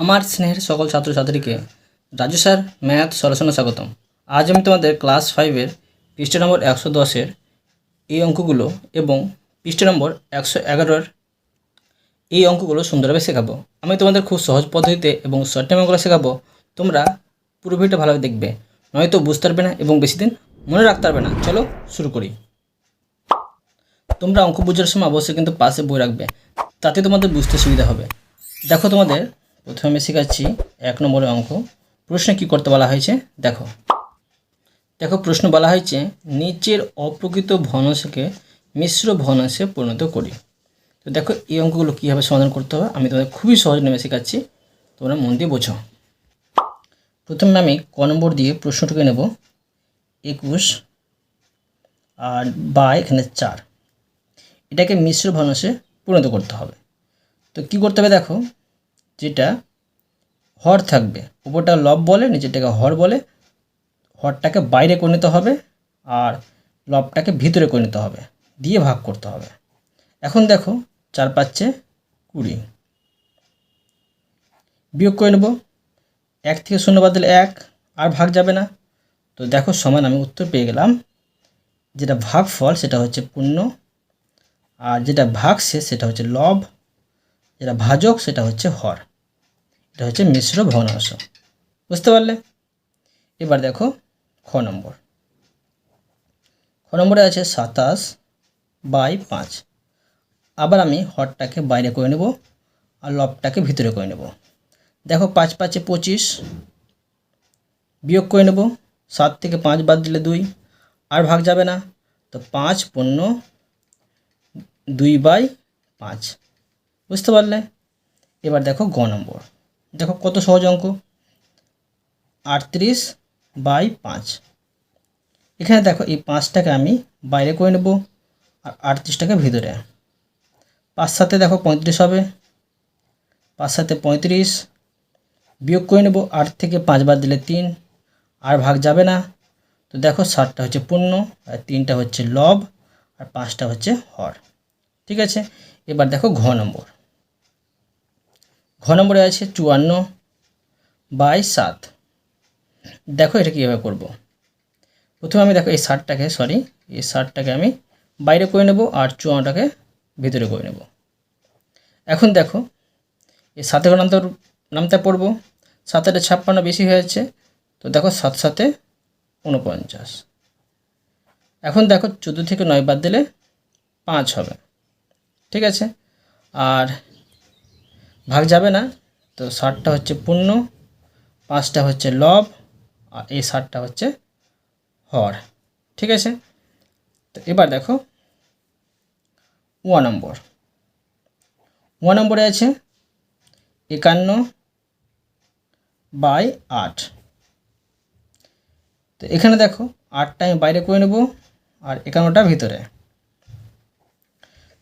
আমার স্নেহের সকল ছাত্রছাত্রীকে। রাজু স্যার ম্যাথ সলিউশনে স্বাগতম। আজ আমি তোমাদের ক্লাস ফাইভের পৃষ্ঠা নম্বর একশো দশের এই অঙ্কগুলো এবং পৃষ্ঠা নম্বর একশো এগারোর এই অঙ্কগুলো সুন্দরভাবে শেখাবো। আমি তোমাদের খুব সহজ পদ্ধতিতে এবং শর্ট টাইম অঙ্কগুলো শেখাবো। তোমরা পুরো ভিডিওটা ভালোভাবে দেখবে। নয়তো বুঝতে পারবে না এবং বেশি দিন মনে রাখতে পারবে না। চলো শুরু করি। তোমরা অঙ্ক বোঝার সময় অবশ্যই কিন্তু পাশে বই রাখবে। তাতে তোমাদের বুঝতে সুবিধা হবে। দেখো তোমাদের প্রথমে শেখাচ্ছি এক নম্বরের অঙ্ক। প্রশ্নে কি করতে বলা হয়েছে? দেখো। দেখো, প্রশ্ন বলা হয়েছে, নিচের অপ্রকৃত ভগ্নাংশকে মিশ্র ভগ্নাংশে পরিণত করি। তো দেখো, এই অঙ্কগুলো কীভাবে সমাধান করতে হবে, আমি তোমাদের খুবই সহজ নেমে শেখাচ্ছি। তোমরা মন দিয়ে বোঝো। প্রথমে আমি ক নম্বর দিয়ে প্রশ্নটুকে নেব। একুশ আর বা এখানে চার। এটাকে মিশ্র ভগ্নাংশে পরিণত করতে হবে। তো কি করতে হবে দেখো যেটা হর থাকবে। উপরটা লব বলে, নিচেরটাকে হর বলে। হরটাকে বাইরে করে নিতে হবে আর লবটাকে ভিতরে করে নিতে হবে। দিয়ে ভাগ করতে হবে। এখন দেখো, চার পাচ্ছে কুড়ি। বিয়োগ করে নেব। এক থেকে শূন্য বাদ দিলে এক, আর ভাগ যাবে না। তো দেখো, সমান আমি উত্তর পেয়ে গেলাম। যেটা ভাগ ফল সেটা হচ্ছে পূর্ণ। আর যেটা ভাগ শেষ সেটা হচ্ছে লব। যেটা ভাজক, সেটা হচ্ছে হর। এটা হচ্ছে মিশ্র ভগ্নাংশ বুঝতে পারলে? এবার দেখো খ নম্বর। খ নম্বরে আছে সাতাশ বাই পাঁচ। আবার আমি হরটাকে বাইরে করে নেব আর লবটাকে ভিতরে করে নেব। দেখো পাঁচ পাঁচে পঁচিশ বিয়োগ করে নেব। সাত থেকে পাঁচ বাদ দিলে দুই, আর ভাগ যাবে না। তো পাঁচ পণ্য দুই বাই পাঁচ। বুঝতে পারলে? এবার দেখো গ নম্বর। দেখো কত সহজ অঙ্ক। আটত্রিশ বাই পাঁচ। এখানে দেখো এই পাঁচটাকে আমি বাইরে করে নেব আর আটত্রিশটাকে ভিতরে। পাঁচ সাথে দেখো পঁয়ত্রিশ হবে। পাঁচ সাথে পঁয়ত্রিশ। বিয়োগ করে নেব আট থেকে পাঁচ বাদ দিলে তিন। আর ভাগ যাবে না। তো দেখো সাতটা হচ্ছে পূর্ণ, আর তিনটা হচ্ছে লব, আর পাঁচটা হচ্ছে হর। ঠিক আছে? এবার দেখো ঘ নম্বর। ঘ নম্বরে আছে চুয়ান্ন বাই সাত। দেখো এটা কীভাবে করব। প্রথমে আমি দেখো এই ষাটটাকে সরি এই ষাটটাকে আমি বাইরে করে নেব আর চুয়ান্নটাকে ভিতরে করে নেব। এখন দেখো, এই সাথে করে নামতে নামতে পড়ব। সাতের ছাপ্পান্ন, বেশি হয়ে যাচ্ছে তো দেখো সাত সাথে উনপঞ্চাশ এখন দেখো চোদ্দ থেকে নয় বাদ দিলে পাঁচ হবে। ঠিক আছে? আর ভাগ যাবে না। তো ষাটটা হচ্ছে পূর্ণ, পাঁচটা হচ্ছে লব, আর এই ষাটটা হচ্ছে হর। ঠিক আছে? তো এবার দেখো ওয়া নম্বর। ওয়া নম্বরে আছে একান্ন বাই আট। তো এখানে দেখো, আটটা আমি বাইরে করে নেব, আর একান্নটা ভিতরে।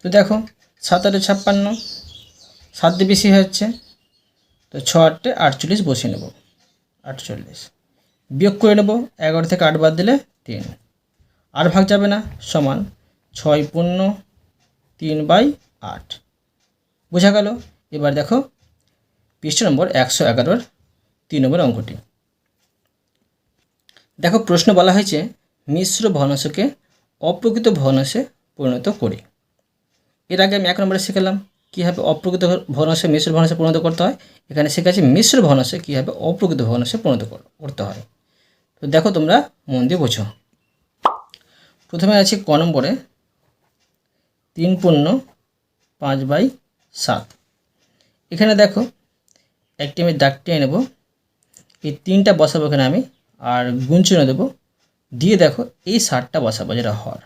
তো দেখো, সাত ছাপ্পান্ন সাত দিয়ে বেশি হচ্ছে। তো ছ আটটে আটচল্লিশ বসিয়ে নেব। আটচল্লিশ। বিয়োগ করে নেব। এগারো থেকে আট বাদ দিলে তিন। আর ভাগ যাবে না, সমান ছয় পূর্ণ তিন বাই আট। বোঝা গেল? এবার দেখো, পৃষ্ঠ নম্বর একশো এগারোর তিন নম্বর অঙ্কটি। দেখো, প্রশ্ন বলা হয়েছে, মিশ্র ভগ্নাংশকে অপ্রকৃত ভগ্নাংশে পরিণত করি। এর আগে আমি এক নম্বরে শিখলাম। কীভাবে অপ্রকৃত ভগ্নাংশে মিশ্র ভগ্নাংশে পরিণত করতে হয়? এখানে শিখেছি মিশ্র ভগ্নাংশে কীভাবে অপ্রকৃত ভগ্নাংশে পরিণত করতে হয়। তো দেখো তোমরা মন দিয়ে বোঝো। প্রথমে আছে ক নম্বরে তিন পূর্ণ পাঁচ বাই সাত। এখানে দেখো একটি আমি দাগ টেনে নেব। এই তিনটা বসাবো এখানে আমি, আর গুণ চিহ্ন দেবো। দিয়ে দেখো এই ষাটটা বসাবো যেটা হর।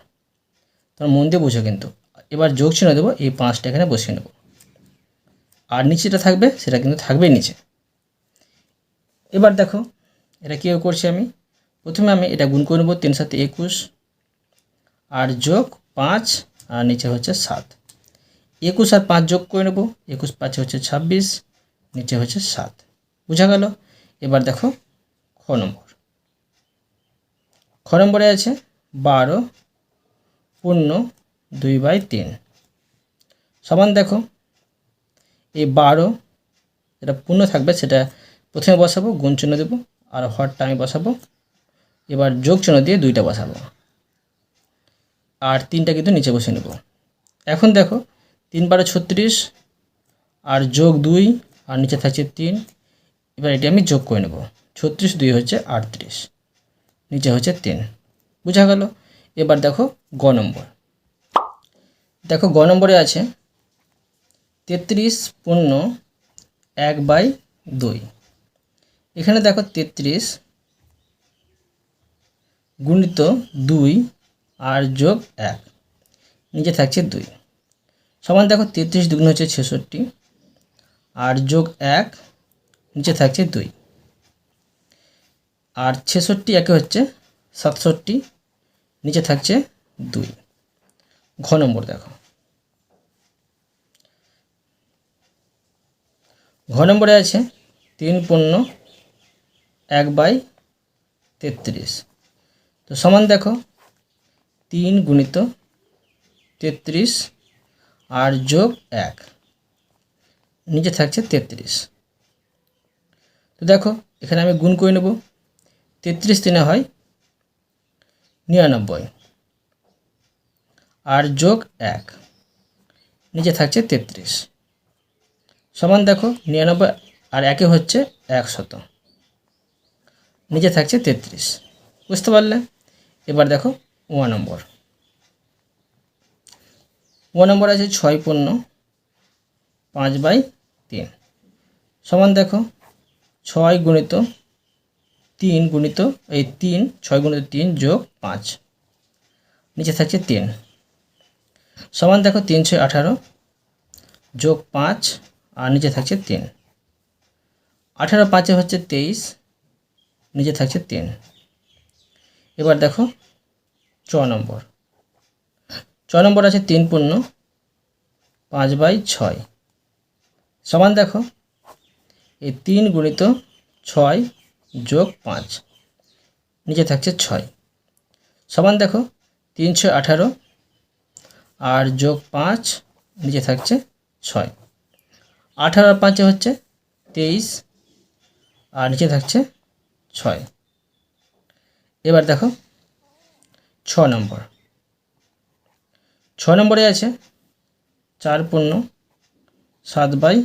তোমার মন দিয়ে বুঝো কিন্তু। এবার যোগ চিহ্ন দেবো, এই পাঁচটা এখানে বসিয়ে নেব। আর নিচেটা থাকবে, সেটা কিন্তু থাকবে নিচে। এবার দেখো, এটা কীভাবে করছি আমি? প্রথমে আমি এটা গুণ করে নেব তিন সাথে একুশ, আর যোগ পাঁচ, আর নিচে হচ্ছে সাত। একুশ আর পাঁচ যোগ করে নেব, একুশ পাঁচে হচ্ছে ছাব্বিশ, নিচে হচ্ছে সাত। বোঝা গেল? এবার দেখো, খ নম্বর। খ নম্বরে আছে বারো, পূর্ণ দুই বাই তিন। সমান দেখো এই বারো যেটা পূর্ণ থাকবে সেটা প্রথমে বসাবো, গুণ চিহ্ন দেবো, আর হরটা আমি বসাবো। এবার যোগ চিহ্ন দিয়ে দুইটা বসাবো। আর তিনটা কিন্তু নিচে বসে নেব। এখন দেখো, তিন বারো ছত্রিশ, আর যোগ দুই, আর নিচে থাকছে তিন। এবার এটি আমি যোগ করে নেব। ছত্রিশ দুই হচ্ছে আটত্রিশ, নিচে হচ্ছে তিন। বোঝা গেল? এবার দেখো গ নম্বর। দেখো গ নম্বরে আছে তেত্রিশ পূর্ণ এক বাই দুই। এখানে দেখো তেত্রিশ গুণিত দুই আর যোগ এক। নিচে থাকছে দুই। সমান দেখো তেত্রিশ দুগুণ হচ্ছে ছেষট্টি আর যোগ এক, নিচে থাকছে দুই। আর ছেষট্টি একে হচ্ছে সাতষট্টি, নিচে থাকছে দুই। ঘ নম্বর দেখো। ঘ নম্বরে আছে তিন পূর্ণ এক বাই তেত্রিশ। তো সমান দেখো, তিন গুণিত তেত্রিশ আর যোগ এক, নিচে থাকছে তেত্রিশ। তো দেখো, এখানে আমি গুণ করে নেব, তেত্রিশ তিনে হয় নিরানব্বই আর যোগ এক, নিচে থাকছে তেত্রিশ। সমান দেখো নিরানব্বই আর একে হচ্ছে একশত। নিচে থাকছে তেত্রিশ। বুঝতে পারলে? এবার দেখো ওয়া নম্বর। ওয়া নম্বর আছে ছয় পূর্ণ পাঁচ বাই তিন। সমান দেখো ছয় গুণিত তিন গুণিত এই তিন, ছয় গুণিত তিন যোগ পাঁচ। নিচে থাকছে তিন। সমান দেখো তিন ছয় আঠারো যোগ পাঁচ আর নিচে থাকছে তিন। আঠারো পাঁচে হচ্ছে তেইশ, নিচে থাকছে তিন। এবার দেখো চ নম্বর। ছ নম্বর আছে তিন পূর্ণ পাঁচ বাই ছয়। সমান দেখো, এই তিন গুণিত ছয় যোগ পাঁচ, নিচে থাকছে ছয়। সমান দেখো তিন ছয় আঠারো আর যোগ পাঁচ, নিচে থাকছে ছয়। আঠারো আর পাঁচে হচ্ছে তেইশ, আর নিচে থাকছে ছয়। এবার দেখো, ছ নম্বর। ছ নম্বরে আছে চার পূর্ণ সাত বাই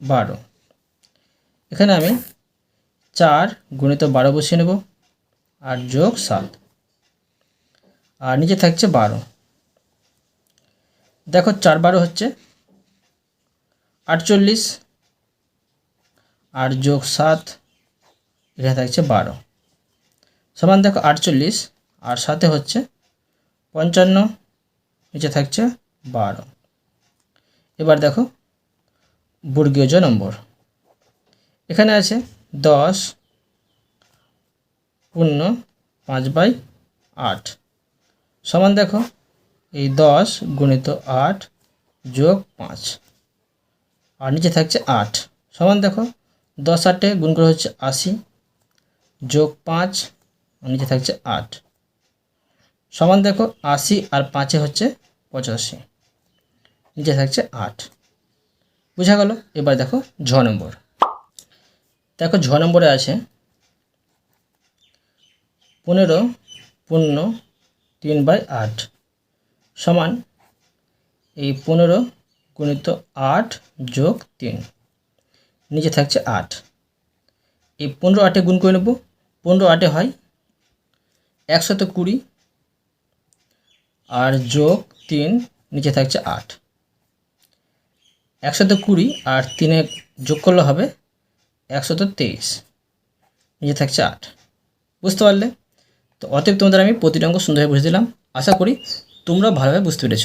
বারো। এখানে আমি চার গুণিত বারো বসিয়ে নেব, আর যোগ সাত। আর নিচে থাকছে বারো। দেখো, চার বারো হচ্ছে আটচল্লিশ আর যোগ সাত এখানে থাকছে বারো। সমান দেখো আটচল্লিশ, আর সাথে হচ্ছে পঞ্চান্ন, নিচে থাকছে বারো। এবার দেখো বর্গীয় নম্বর। এখানে আছে দশ পূর্ণ পাঁচ বাই আট। সমান দেখো এই দশ গুণিত আট যোগ পাঁচ। আর নিচে থাকছে আট। সমান দেখো, দশ আটে গুণ করে হচ্ছে আশি, যোগ পাঁচ নিচে থাকছে আট। সমান দেখো, আশি আর পাঁচে হচ্ছে পঁচাশি। নিচে থাকছে আট। বোঝা গেল? এবার দেখো ঝ নম্বর। দেখো ঝ নম্বরে আছে পনেরো পূর্ণ তিন বাই আট। সমান এই পনেরো গুণিত আট যোগ তিন। নিচে থাকছে আট। এই পনেরো আটে গুণ করে নেব। পনেরো আটে হয় একশত কুড়ি আর যোগ তিন, নিচে থাকছে আট। একশত কুড়ি আর তিনে যোগ করলে হবে একশত তেইশ। নিচে থাকছে আট। বুঝতে পারলে? তো অতএব তোমাদের আমি প্রতিটা অঙ্ক সুন্দরভাবে বুঝে দিলাম। আশা করি তোমরা ভালোভাবে বুঝতে পেরেছ।